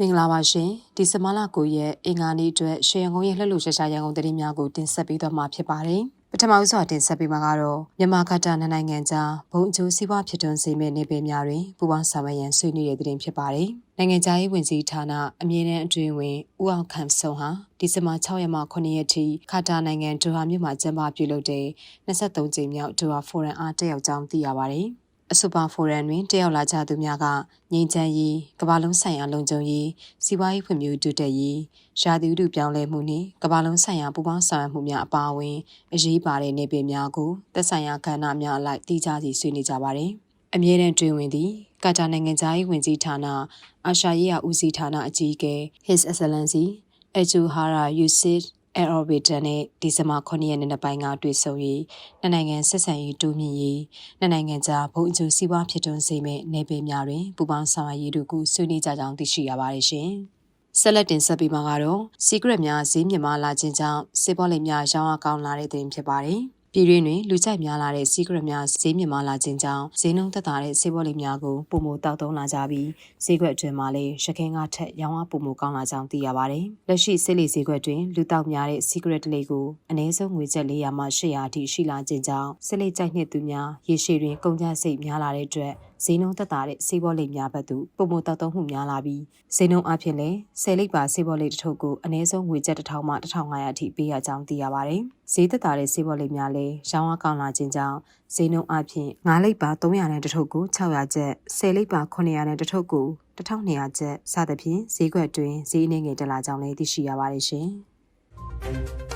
မင်္ဂလာပါရှင်ဒီဇင်ဘာလ9ရက်အင်္ဂါနေ့အတွက်ရှေးရန်ကုန်ရဲ့လှလှရှာရှာရန်ကုန်သတင်းများကိုတင်ဆက်ပေးသွားမှာဖြစ်ပါတယ်ပထမဦးစွာတင်ဆက်ပေးမှာကတော့မြန်မာကတ္တနှစ်နိုင်ငံကြားဘုံအကျိုးစီးပွားဖြစ်ထွန်းစေမယ့်နေပယ်များတွင်ပူးပေါင်းဆောင်ရွက်ရန်ဆွေးနွေးတဲ့သတင်းဖြစ်ပါတယ်နိုင်ငံခြားရေးဝန်ကြီးဌာနအမြဲတမ်းအတွင်းဝင်ဦးအောင်ခန့်ဆုံးဟာဒီဇင်ဘာ6ရက်မှ9ရက်ထိခါတာနိုင်ငံဒိုဟာမြို့မှာကျင်းပပြုလုပ်တဲ့23ကြိမ်မြောက်ဒိုဟာဖိုရမ်အားတက်ရောက်ကြောင်းသိရပါတယ် အဆိုပါဖိုရမ်တွင်တက်ရောက်လာကြသူများကငြိမ်းချမ်းရေးကမ္ဘာလုံးဆိုင်ရာလုံခြုံရေးစီးပွားရေးဖွံ့ဖြိုးတိုးတက်ရေးရာသီဥတုပြောင်းလဲမှုနှင့်ကမ္ဘာလုံးဆိုင်ရာပူးပေါင်းဆောင်ရွက်မှုများအပါအဝင်အရေးပါတဲ့နေပယ်များကိုသက်ဆိုင်ရာကဏ္ဍများအလိုက်တည်ကြစီဆွေးနွေးကြပါတယ်။အမြဲတမ်းတွင်ဝင်သည့်ကာတာနိုင်ငံသားရေးဝန်ကြီးဌာနအာရှရေးရာဦးစီးဌာနအကြီးအကဲ His Excellency Ejuhara Yusuf Aerobitan နဲ့ဒီဇင်ဘာ9ရက်နေ့နေ့ပိုင်းကတွေ့ဆုံ၍နှစ်နိုင်ငံဆက်ဆံရေးတိုးမြင့်ရေးနှစ်နိုင်ငံကြားဘုံအကျိုးစီးပွားဖြစ်ထွန်းစေမယ့်နေပယ်များတွင်ပူးပေါင်းဆောင်ရွက်ရေးတို့ကိုဆွေးနွေးကြကြောင်းသိရှိရပါတယ်ရှင်။ဆက်လက်တင်ဆက်ပေးမှာကတော့ secret များဈေးမြင့်မာလာခြင်းကြောင့်စေပေါ်လိမ်များရောင်းအားကောင်းလာတဲ့တင်ဖြစ်ပါတယ်။ ပြည်တွင်းတွင်လူကြိုက်များလာတဲ့စီးကရများဈေးမြင့်မာလာခြင်းကြောင့်ဈေးနှုန်းသက်သာတဲ့ဆေးဘောလေးများကိုပုံမတောက်သုံးလာကြပြီးဈေးကွက်အတွင်းမှာလည်းရခိုင်ကထက်ရောင်းအားပုံမကောင်းလာကြောင်းသိရပါတယ်။လက်ရှိဆေးလီဈေးကွက်တွင်လူတောက်များတဲ့စီးကရက်တလေးကိုအနည်းဆုံးငွေကျပ်400မှ800အထိရှိလာခြင်းကြောင့်ဆေးလိကြိုက်နှစ်သူများရေရှည်တွင်ကုန်ကျစရိတ်များလာတဲ့အတွက်ဈေးနှုန်းသက်သာတဲ့ဆေးဘောလိပ်များဘက်သို့ပုံမတောက်သုံးမှုများလာပြီးဈေးနှုန်းအပြင်လည်းဆယ်လိပ်ပါဆေးဘောလိပ်တစ်ထုပ်ကိုအနည်းဆုံးငွေကျပ်1000မှ1500အထိပေးရကြောင်းသိရပါတယ်။ဈေးသက်သာတဲ့ဆေးဘောလိပ်များလည်းရောင်းအားကောင်းလာခြင်းကြောင့်ဈေးနှုန်းအပြင်9လိပ်ပါ300နဲ့တစ်ထုပ်ကို600ကျပ်10လိပ်ပါ900နဲ့တစ်ထုပ်ကို1200ကျပ်စသဖြင့်ဈေးကွက်တွင်ဈေးနှိမ့်ငယ်တက်လာကြောင်းလည်းသိရှိရပါတယ်ရှင်။